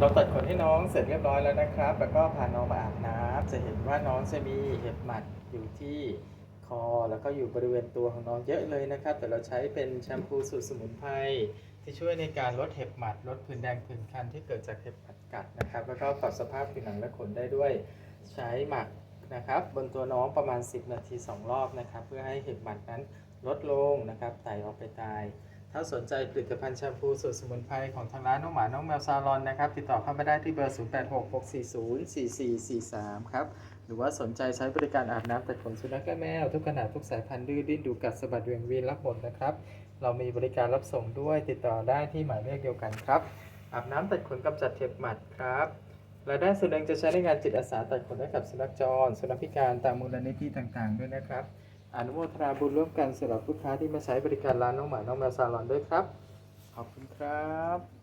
เราตัดขนให้น้องเสร็จเรียบร้อยแล้วนะครับ แล้วก็พาน้องมาอาบน้ำจะเห็นว่าน้องจะมีเห็บหมัดอยู่ที่คอ แล้วก็อยู่บริเวณตัวของน้องเยอะเลยนะครับ แต่เราใช้เป็นแชมพูสูตรสมุนไพรที่ช่วยในการลดเห็บหมัด ลดผื่นแดงผื่นคันที่เกิดจากเห็บหมัดกัดนะครับ แล้วก็ปรับสภาพผิวหนังและขนได้ด้วยใช้หมักนะครับ บนตัวน้องประมาณ 10 นาที 2 รอบนะครับ เพื่อให้เห็บหมัดนั้นลดลงนะครับไตออกไปตาย ถ้าสนใจผลิตภัณฑ์แชมพูสูตรสมุนไพรของทางร้านน้องหมา น้องแมวซาลอนนะครับ ติดต่อเข้ามาได้ที่เบอร์ 0866404443 ครับ หรือว่าสนใจใช้บริการอาบน้ำตัดขนสุนัขและแมว ทุกขนาดทุกสายพันธุ์ดื้อดิ้นดูกัดสะบัดเวียงเวียนรับหมดนะครับ เรามีบริการรับส่งด้วยติดต่อได้ที่หมายเลขเดียวกันครับ อาบน้ำตัดขนกำจัดเห็บหมัดครับรายได้ส่วนหนึ่งจะใช้ในงานจิตอาสาตัดขนให้กับสุนัขจร สุนัขพิการตามมูลนิธิต่างๆ ด้วยนะครับ อนุโมทนาบุญร่วมกันสำหรับลูกค้าที่มาใช้บริการร้านน้องหมา น้องแมวซาลอนด้วยครับ ขอบคุณครับ